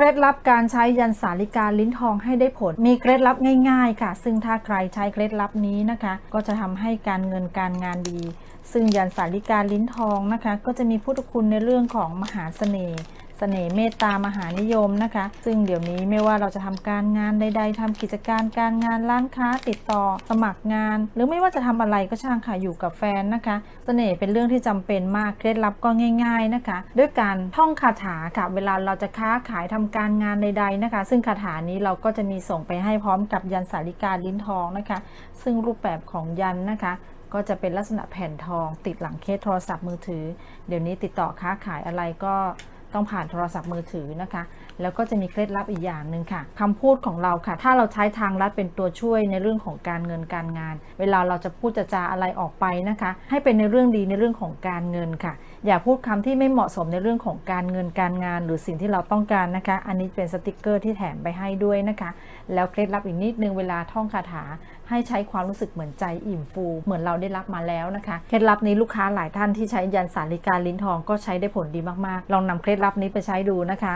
เคล็ดลับการใช้ยันสาลิกาลิ้นทองให้ได้ผล มีเคล็ดลับง่ายๆ ค่ะ ซึ่งถ้าใครใช้เคล็ดลับนี้นะคะ ก็จะทำให้การเงินการงานดี ซึ่งยันสาลิกาลิ้นทองนะคะ ก็จะมีพุทธคุณในเรื่องของมหาเสน่ห์ สน่ห์เมตตามหานิยมนะคะ ซึ่งเดี๋ยวนี้ไม่ว่าเราจะทำการงานใดๆทำกิจการการงานร้านค้าติดต่อสมัครงาน หรือไม่ว่าจะทำอะไรก็ช่างค่ะอยู่กับแฟนนะคะเสน่ห์เป็นเรื่องที่จำเป็นมากเคล็ดลับก็ง่าย ๆนะคะ ด้วยการท่องคาถาค่ะเวลาเราจะค้าขายทำการงานใด ๆนะคะ ซึ่งคาถานี้เราก็จะมีส่งไปให้พร้อมกับยันสาลิกาลิ้นทองนะคะ ซึ่งรูปแบบของยันนะคะก็จะเป็นลักษณะแผ่นทองติดหลังเคสโทรศัพท์มือถือ เดี๋ยวนี้ติดต่อค้าขายอะไรก็ ต้องผ่านโทรศัพท์มือถือนะคะ แล้วก็จะมีเคล็ดลับอีกอย่างหนึ่งค่ะคำพูดของเราค่ะ ถ้าเราใช้ทางลัดเป็นตัวช่วยในเรื่องของการเงินการงาน เวลาเราจะพูดจะจาอะไรออกไปนะคะ ให้เป็นในเรื่องดีในเรื่องของการเงินค่ะ อย่าพูดคำที่ไม่เหมาะสมในเรื่องของการเงินการงาน หรือสิ่งที่เราต้องการนะคะ อันนี้เป็นสติกเกอร์ที่แถมไปให้ด้วยนะคะ แล้วเคล็ดลับอีกนิดนึงเวลาท่องคาถาให้ใช้ความรู้สึกเหมือนใจอิ่มฟู เหมือนเราได้รับมาแล้วนะคะ เคล็ดลับนี้ลูกค้าหลายท่านที่ใช้ยันสาลิกาลิ้นทองก็ใช้ได้ผลดีมากๆ ลองนำเคล็ดล็ดลับนี้ไปใช้ดูนะคะ